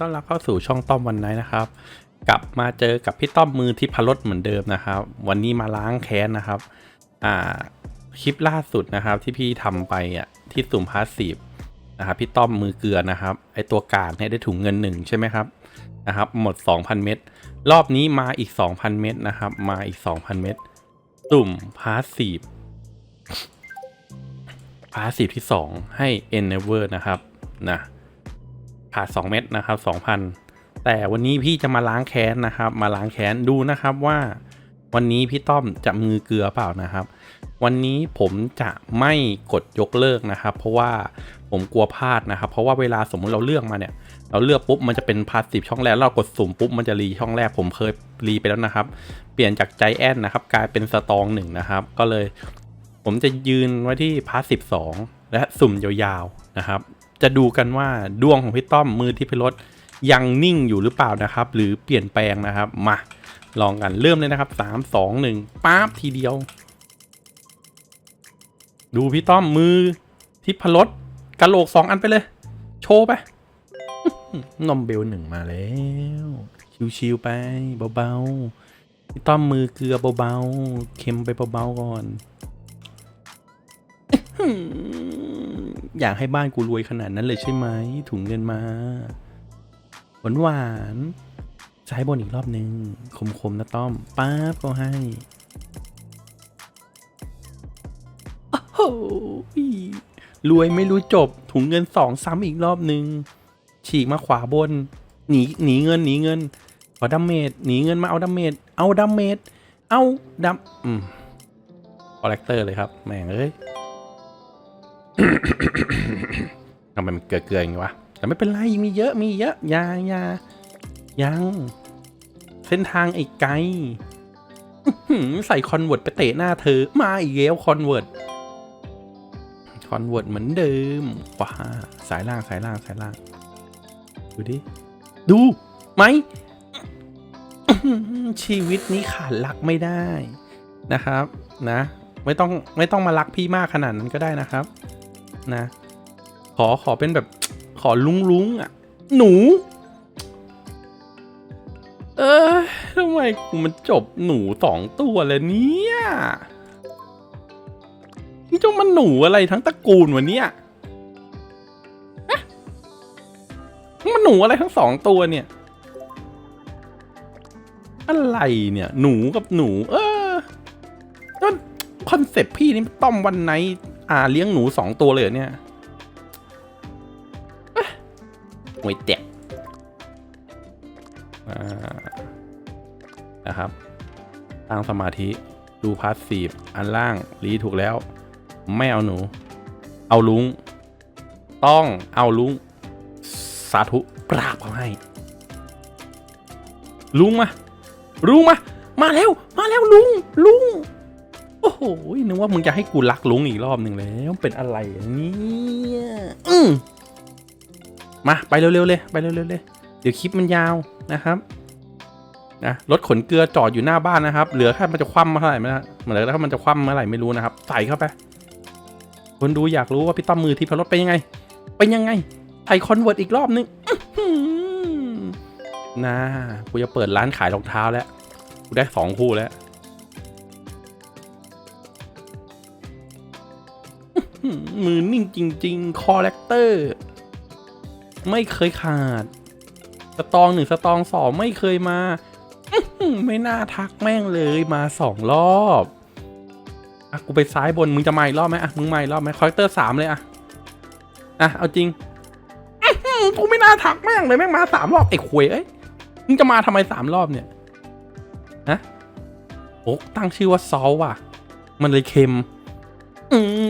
ต้อนรับเข้าสู่ช่องต้อมวันไนท์นะครับ กลับมาเจอกับพี่ต้อมมือทิพรสเหมือนเดิมนะครับ วันนี้มาล้างแค้นนะครับ อ่าคลิปล่าสุดนะครับ ที่พี่ทำไปอะที่สุ่มพาสซีฟนะครับพี่ต้อมมือเกลือนะครับ ไอตัวกากเนี่ยได้ถุงเงินหนึ่งใช่ไหมครับนะครับ หมด 2,000 เม็ดรอบนี้มาอีก 2,000 เม็ดนะครับ มาอีก 2,000 เม็ดสุ่มพาสซีฟพาสซีฟที่ 2 ให้ Endeavor นะครับนะ ขาด 2 เม็ดนะครับ2,000 แต่วันนี้พี่จะมาล้างแค้นนะครับ มาล้างแค้นดูนะครับว่า วันนี้พี่ต้อมจะมือเกลือเปล่านะครับ วันนี้ผมจะไม่กดยกเลิกนะครับ เพราะว่าผมกลัวพลาดนะครับ เพราะว่าเวลาสมมุติเราเลือกมาเนี่ย เราเลือกปุ๊บมันจะเป็นพาสซีฟช่องแรกเรากดสุ่มปุ๊บมันจะรีช่องแรกผมเคยรีไปแล้วนะครับ เปลี่ยนจากใจแอนนะครับ กลายเป็นสตองหนึ่งนะครับ ก็เลย ผมจะยืนไว้ที่พาร์ทสิบสองและสุ่มยาวๆนะครับ จะดูกันว่าดวงของพี่ต้อมมือที่พิรถยังนิ่งอยู่หรือเปล่านะครับ หรือเปลี่ยนแปลงนะครับ มาลองกันเริ่มเลยนะครับสามสองหนึ่งป๊าบทีเดียว ดูพี่ต้อมมือที่พรถกระโหลกสองอันไปเลย โชว์ไปนมเบลหนึ่งมาแล้ว ชิวๆไปเบาๆพี่ต้อมมือเกลือเบาๆเค็มไปเบาๆก่อน อยากให้บ้านกูรวยขนาดนั้นเลยใช่ไหมถุงเงินมาหวานหวานๆซ้ายบนอีกรอบหนึ่งคมๆนะต้อมป๊าบก็ให้โอ้รวยไม่รู้จบ ถุงเงินสองซ้ำอีกรอบหนึ่งฉีกมาขวาบน หนีหนีเงินหนีเงินขอดัมเมจหนีเงินมาเอาดัมเมจเอาดัมเมจเอาดัมอืมคอลเลกเตอร์เลยครับแม่งเอ้ย ทำไมมันเกลือเกลืออย่างงี้วะ แต่ไม่เป็นไรมีเยอะมีเยอะยายายัง เส้นทางไอ้ไกลใส่คอนเวิร์ตไปเตะหน้าเธอ มาอีกแล้วคอนเวิร์ตคอนเวิร์ตเหมือนเดิมว้าสายล่างสายล่างสายล่าง ดูดิ ดูไหมชีวิตนี้ขาดรักไม่ได้นะครับ นะ ไม่ต้องไม่ต้องมารักพี่มากขนาดนั้นก็ได้นะครับ นะ ขอขอเป็นแบบขอลุงลุงอะ หนู เออทำไมกูมันจบหนูสองตัวเลยเนี่ยนี่เจ้ามันหนูอะไรทั้งตระกูลวะเนี่ยฮะมันหนูอะไรทั้งสองตัวเนี่ย อะไรเนี่ย หนูกับหนู เออคอนเซ็ปต์พี่นี่ต้อมวันไหน อ่าเลี้ยงหนูสองตัวเลยเหรอเนี่ยเอ๊ะหวยแตกอ่านะครับตั้งสมาธิ ดูพาสซีฟอันล่างรีถูกแล้ว ไม่เอาหนู เอาลุง ต้องเอาลุง สาธุปราบเขาให้ ลุงมา ลุงมา มาแล้ว มาแล้วลุง ลุง โอ้โหนึกว่ามึงจะให้กูรักลุงอีกรอบหนึ่งแล้วเป็นอะไรเนี่ยอืมมาไปเร็วๆเลยไปเร็วๆเลยเดี๋ยวคลิปมันยาวนะครับนะรถขนเกลือจอดอยู่หน้าบ้านนะครับ เหลือแค่มันจะคว่ำเมื่อไหร่ไม่รู้เหมือนแล้วามันจะคว่ำเมื่อไหร่ไม่รู้นะครับ ใส่เข้าไป คนดูอยากรู้ว่าพี่ต้อมมือที่พรถเป็นยังไง เป็นยังไงใส่คอนเวิร์ตอีกรอบนึงนะกูจะเปิดร้านขายรองเท้าแล้ว กูได้สองคู่แล้ว มือนิ่งจริง ๆ คอเลกเตอร์ ไม่เคยขาด สตองหนึ่งสตองสองไม่เคยมา ไม่น่าทักแม่งเลยมาสองรอบอะกูไปซ้ายบน มึงจะมาอีกรอบไหมอะ มึงมาอีกรอบไหมคอเลกเตอร์สามเลยอะ อะ เอาจริงกูไม่น่าทักแม่งเลยแม่งมาสามรอบไอ้ควยเอ้ย มึงจะมาทำไมสามรอบเนี่ย ฮะโอ้ตั้งชื่อว่าซอลว่ะ มันเลยเค็ม อืม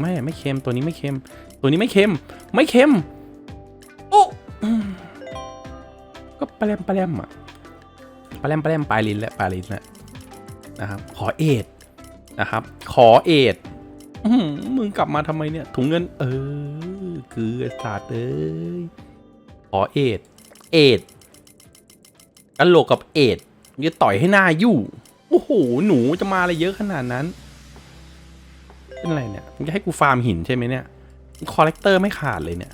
ไม่ไม่เค็มตัวนี้ไม่เค็ม ตัวนี้ไม่เค็ม ไม่เค็มโอ้ก็ปลาแรมปลาแรมอะปลาแรมปลาแรมปลายลิ้นและปลายลิ้นและนะครับขอเอ็ดนะครับ ขอเอ็ดมึงกลับมาทำไมเนี่ย ถุงเงิน เออ คือศาสตร์เอ้ยขอเอ็ดเอ็ดกันโหลกกับเอ็ดจะต่อยให้หน้ายู่ โอ้โห หนูจะมาอะไรเยอะขนาดนั้น เป็นอะไรเนี่ยมึงจะให้กูฟาร์มหินใช่ไหมเนี่ยคอลเลกเตอร์ไม่ขาดเลยเนี่ย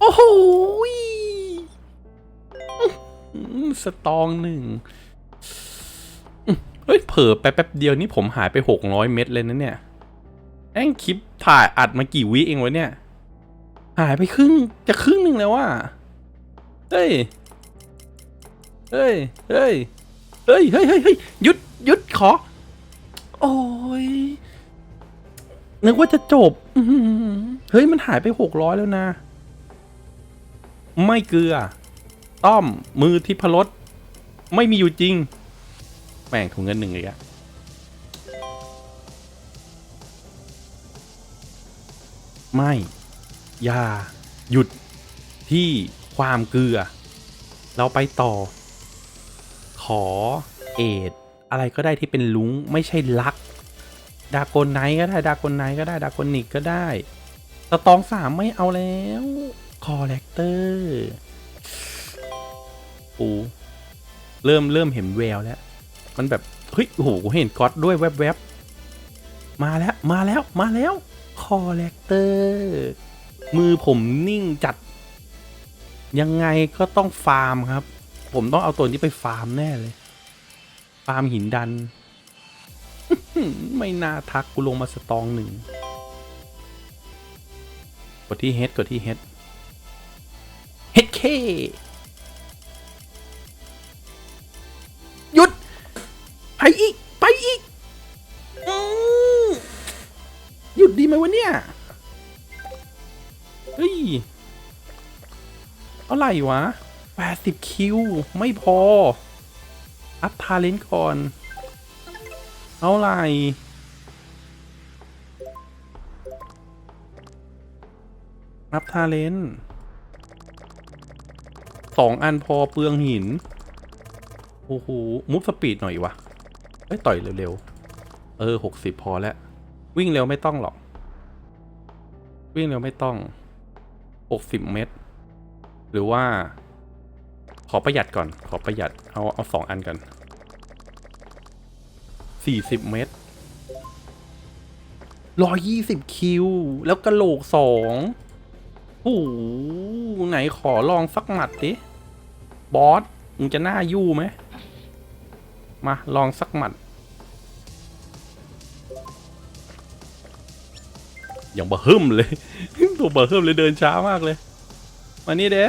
โอ้โหสตองหนึ่งเฮ้ย เผลอแป๊บแป๊บเดียวนี่ผมหายไปหกร้อยเม็ดเลยนะเนี่ยแองคลิปถ่ายอัดมากี่วิเองวะเนี่ย หายไปครึ่งจะครึ่งหนึ่งแล้วว่ะเฮ้ย เฮ้ย เฮ้ย เฮ้ย เฮ้ย เฮ้ยหยุดหยุดขอ โอ้ยนึกว่าจะจบเฮ้ยมันหายไปหกร้อยแล้วนะ ไม่เกลือ ต้อมมือทิพรสไม่มีอยู่จริง แม่งถุงเงินหนึ่งเลยอะไม่ อย่า หยุดที่ความเกลือ เราไปต่อ ขอเอด อะไรก็ได้ที่เป็นลุงไม่ใช่ลัก ดากอนไนก็ได้ดากอนไนก็ได้ดากอนิกก็ได้สตองสามไม่เอาแล้วคอเลกเตอร์ปูเริ่มเริ่มเห็นแววแล้ว มันแบบ เฮ้ย โอ้โหเห็นก๊อตด้วยแวบๆ มาแล้วมาแล้วมาแล้วคอเลกเตอร์มือผมนิ่งจัด ยังไงก็ต้องฟาร์มครับ ผมต้องเอาตัวนี้ไปฟาร์มแน่เลย ฟาร์มหินดัน ไม่น่าทักกูลงมาสตองหนึ่ง กดที่เฮดกดที่เฮดเฮดเคหยุด ไปอีก ไปอีกอหยุดดีไหมวะเนี่ย เฮ้ยเท่าไรวะ 80 คิว ไม่พอ อัพทาเลนก่อนเท่าไหร่อัพทาเลนสองอันพอเปลืองหิน โอ้โห มุฟสปีดหน่อยวะเอ้ย ต่อยเร็วๆ เออหกสิบพอแล้ว วิ่งเร็วไม่ต้องหรอก วิ่งเร็วไม่ต้องหกสิบเมตร หรือว่า ขอประหยัดก่อน ขอประหยัด เอาเอาสองอันกันสี่สิบเมตรร้อยยี่สิบคิว แล้วกระโหลกสองโอ้โหไหนขอลองสักหมัดดิ บอส มึงจะหน้ายู่ไหม มา ลองสักหมัด อย่างบะฮึ่มเลย ตัวบะฮึ่มเลยเดินช้ามากเลย มานี่เด้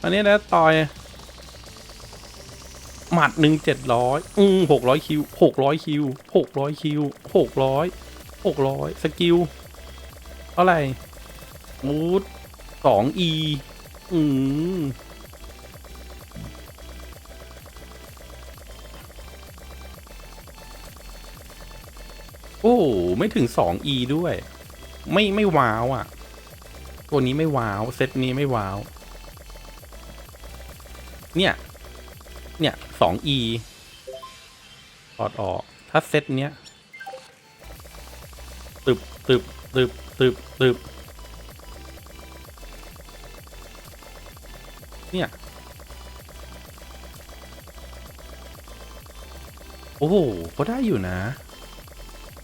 มานี่นะต่อย หมัดหนึ่งเจ็ดร้อยอืมหกร้อยคิวหกร้อยคิวหกร้อยคิวหกร้อยหกร้อยสกิลเท่าไรมูดสองอีอืมโอ้ ไม่ถึงสองอีด้วย ไม่ไม่ว้าวอะ ตัวนี้ไม่ว้าว เซตนี้ไม่ว้าว เนี่ย เนี่ยสอง e ถอดออก ถ้าเซตเนี้ยตึบตึบตึบตึบตึบเนี่ย โอ้โห ก็ได้อยู่นะ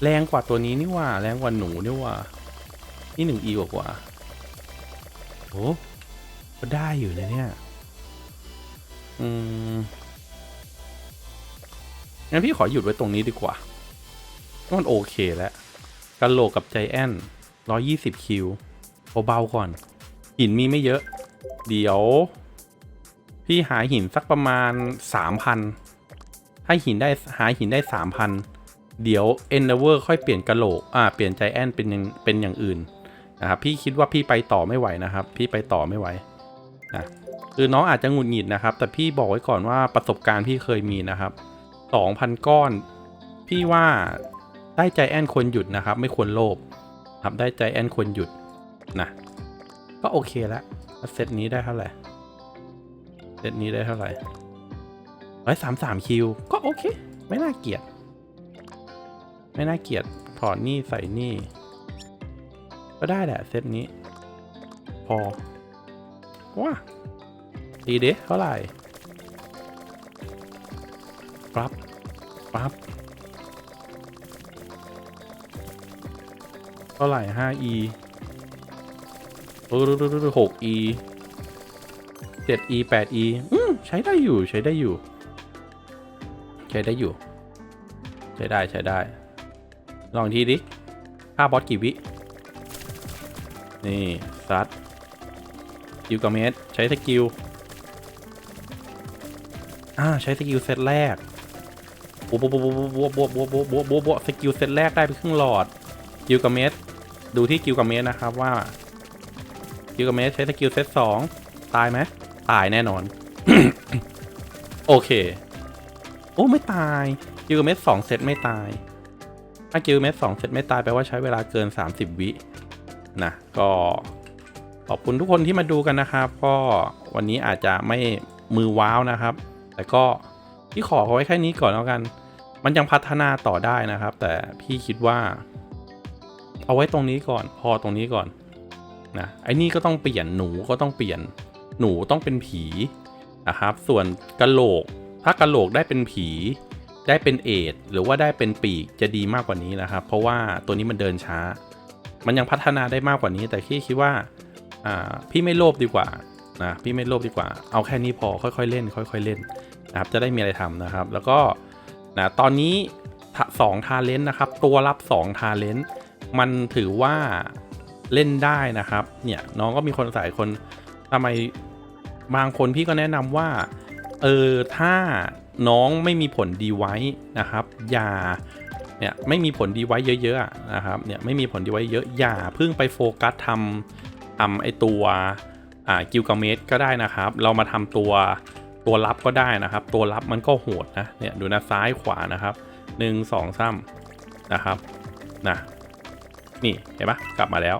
แรงกว่าตัวนี้นี่ว่า แรงกว่าหนูนี่ว่า นี่หนึ่ง e กว่ากว่า โอ้ก็ได้อยู่นะเนี่ย อืมงั้นพี่ขอหยุดไว้ตรงนี้ดีกว่ามันโอเคแล้วกันโหลกกับใจแอนร้อยี่สิบคิวเบาๆก่อน หินมีไม่เยอะ เดี๋ยว พี่หาหินสักประมาณสามพันถ้าหินได้หาหินได้สามพันเดี๋ยวเอนเดเวอร์ค่อยเปลี่ยนกะโหลกอ่าเปลี่ยนใจแอนเป็นอย่างเป็นอย่างอื่นนะครับพี่คิดว่าพี่ไปต่อไม่ไหวนะครับ พี่ไปต่อไม่ไหวนะ คือน้องอาจจะหงุดหงิดนะครับ แต่พี่บอกไว้ก่อนว่าประสบการณ์พี่เคยมีนะครับสองพันก้อน พี่ว่าได้ใจแอนควรหยุดนะครับ ไม่ควรโลภครับได้ใจแอนควรหยุดนะก็โอเคแล้วเซตนี้ได้เท่าไหร่เซตนี้ได้เท่าไหร่ร้อยสามสามคิว ก็โอเค ไม่น่าเกลียด ไม่น่าเกลียดถอดนี่ใส่นี่ ก็ได้แหละเซตนี้ พอว้า ดีเด้เท่าไหร่ปั๊บปั๊บเท่าไหร่ 5e หก e เจ็ด e แปด e อืมใช้ได้อยู่ใช้ได้อยู่ ใช้ได้อยู่ ใช้ได้ใช้ได้ ลองทีดิค่าบอสกี่วิ นี่ซัดกิลกเมสใช้สกิล อ่าใช้สกิลเซตแรกบวบวบวบวบวบวบวบวบวบวสกิลเซตแรกได้ไปครึ่งหลอด กิลกาเมสดูที่กิลกาเมสนะครับว่า กิลกาเมสใช้สกิลเซตสองตายไหมตายแน่นอน โอเค โอ้ไม่ตาย กิลกาเมสสองเซตไม่ตาย ถ้ากิลเมสสองเซตไม่ตายแปลว่าใช้เวลาเกิน 30 วินะก็ขอบคุณทุกคนที่มาดูกันนะครับ ก็วันนี้อาจจะไม่มือว้าวนะครับ แต่ก็พี่ขอเอาไว้แค่นี้ก่อนแล้วกัน มันยังพัฒนาต่อได้นะครับ แต่พี่คิดว่า เอาไว้ตรงนี้ก่อน พอตรงนี้ก่อนนะไอ้นี่ก็ต้องเปลี่ยนหนูก็ต้องเปลี่ยนหนูต้องเป็นผีนะครับ ส่วนกะโหลก ถ้ากะโหลกได้เป็นผี ได้เป็นเอดหรือว่าได้เป็นปีกจะดีมากกว่านี้นะครับ เพราะว่าตัวนี้มันเดินช้า มันยังพัฒนาได้มากกว่านี้ แต่พี่คิดว่าอ่าพี่ไม่โลภดีกว่า นะพี่ไม่โลภดีกว่าเอาแค่นี้พอค่อยๆเล่น ค่อยๆเล่นนะครับจะได้มีอะไรทำนะครับ แล้วก็นะตอนนี้สองทาเลนต์นะครับ ตัวรับ2ทาเลนต์มันถือว่าเล่นได้นะครับ เนี่ยน้องก็มีคนสายคนทำไมบางคนพี่ก็แนะนำว่า เออ ถ้าน้องไม่มีผลดีไว้นะครับ อย่าเนี่ยไม่มีผลดีไว้เยอะๆนะครับเนี่ยไม่มีผลดีไว้เยอะอย่าเพิ่งไปโฟกัสทำทำไอตัว กิลกาเมสก็ได้นะครับ เรามาทำตัวตัวรับก็ได้นะครับ ตัวรับมันก็โหดนะเนี่ยดูนะซ้ายขวานะครับหนึ่งสองสามนะครับนะนี่เห็นปะกลับมาแล้ว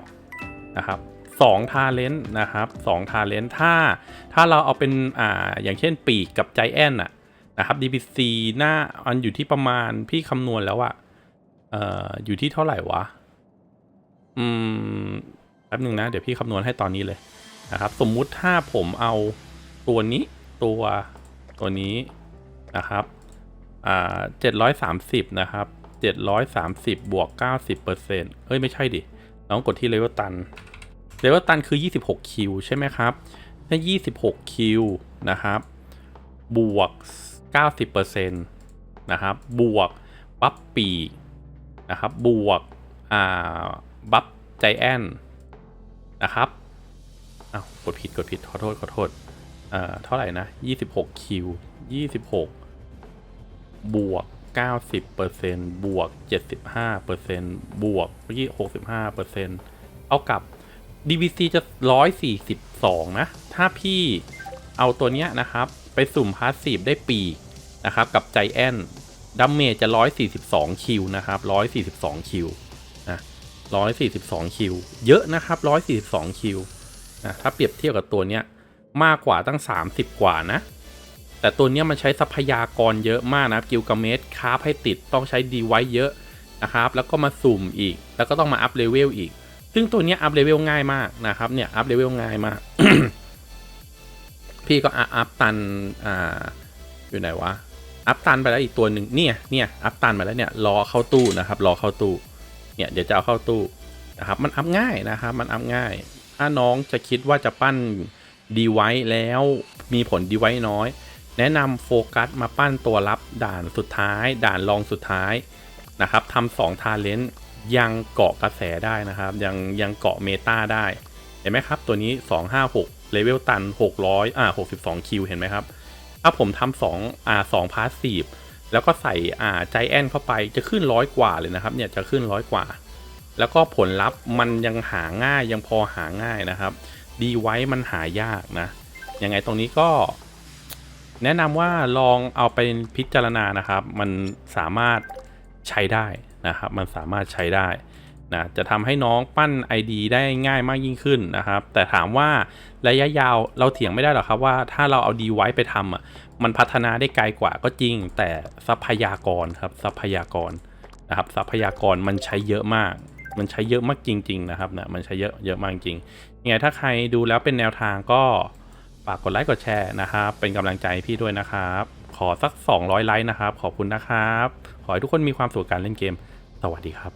นะครับสองทาเลนต์นะครับสองทาเลนต์ถ้าถ้าเราเอาเป็นอ่าอย่างเช่นปีกกับใจแอนอะนะครับ DPC หน้าอันอยู่ที่ประมาณพี่คำนวณแล้วอะเอ่ออยู่ที่เท่าไหร่วะ อืมแป๊บหนึ่งนะ เดี๋ยวพี่คำนวณให้ตอนนี้เลย นะครับ สมมุติถ้าผมเอาตัวนี้ตัวตัวนี้นะครับอ่าเจ็ดร้อยสามสิบนะครับเจ็ดร้อยสามสิบบวกเก้าสิบเปอร์เซ็นต์เอ้ย ไม่ใช่ดิน้องกดที่เลเวลตันเลเวลตันคือยี่สิบหกคิวใช่ไหมครับถ้ายี่สิบหกคิวนะครับ บวก90%นะครับ บวกบัฟปีนะครับ บวกอ่าบัฟใจแอนนะครับ อ้าวกดผิดกดผิดขอโทษขอโทษเอ่อเท่าไหร่นะ26คิว26บวก90%บวก75%บวกเมื่อกี้65%เอากับ DVC จะ142นะ ถ้าพี่เอาตัวเนี้ยนะครับ ไปสุ่มพาสซีฟได้ปีนะครับ กับใจแอนดัมเมจจะ 142 คิวนะครับ 142 คิวนะ142 คิว เยอะนะครับ 142 คิว นะถ้าเปรียบเทียบกับตัวเนี้ยมากกว่าตั้ง 30 กว่านะ แต่ตัวเนี้ยมันใช้ทรัพยากรเยอะมากนะกิลกาเมสคาร์ให้ติดต้องใช้ดีไว้เยอะนะครับ แล้วก็มาสุ่มอีก แล้วก็ต้องมาอัพเลเวลอีก ซึ่งตัวเนี้ยอัพเลเวลง่ายมากนะครับเนี่ยอัพเลเวลง่ายมาก พี่ก็อัพตันอ่าอยู่ไหนวะอัพตันไปแล้วอีกตัวหนึ่งเนี่ยเนี่ยอัพตันไปแล้วเนี่ยรอเข้าตู้นะครับรอเข้าตู้เนี่ยเดี๋ยวจะเอาเข้าตู้นะครับมันอัพง่ายนะครับมันอัพง่าย ถ้าน้องจะคิดว่าจะปั้นดีไว้แล้วมีผลดีไว้น้อย แนะนำโฟกัสมาปั้นตัวรับด่านสุดท้าย ด่านรองสุดท้ายนะครับทำสองทาเลนต์ยังเกาะกระแสได้นะครับ ยังยังเกาะเมตาได้ เห็นไหมครับ ตัวนี้ 256เลเวลตัน 600อ่า62 คิว เห็นไหมครับ ถ้าผมทำ2อ่า2พาสซีฟแล้วก็ใส่อ่าใจแอนเข้าไปจะขึ้นร้อยกว่าเลยนะครับ เนี่ยจะขึ้นร้อยกว่า แล้วก็ผลลัพธ์มันยังหาง่ายยังพอหาง่ายนะครับ ดีไว้มันหายากนะ ยังไงตรงนี้ก็ แนะนำว่าลองเอาไปพิจารณานะครับ มันสามารถใช้ได้นะครับ มันสามารถใช้ได้นะจะทำให้น้องปั้น ID ได้ง่ายมากยิ่งขึ้นนะครับ แต่ถามว่าระยะยาวเราเถียงไม่ได้หรอกครับว่าถ้าเราเอาดีไว้ไปทำอะมันพัฒนาได้ไกลกว่าก็จริง แต่ทรัพยากรครับทรัพยากรนะครับ ทรัพยากรมันใช้เยอะมาก มันใช้เยอะมากจริง ๆ นะครับนะมันใช้เยอะเยอะมากจริงยังไงถ้าใครดูแล้วเป็นแนวทางก็ฝากกดไลค์กดแชร์นะครับ เป็นกำลังใจให้พี่ด้วยนะครับ ขอสัก 200 ไลค์นะครับ ขอบคุณนะครับ ขอให้ทุกคนมีความสุขกับการเล่นเกม สวัสดีครับ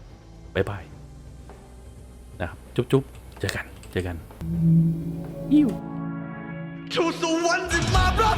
บ๊ายบาย นะครับ จุ๊บๆเจอกัน เจเจอกันอิ้วชูสวรรค์จะมารับ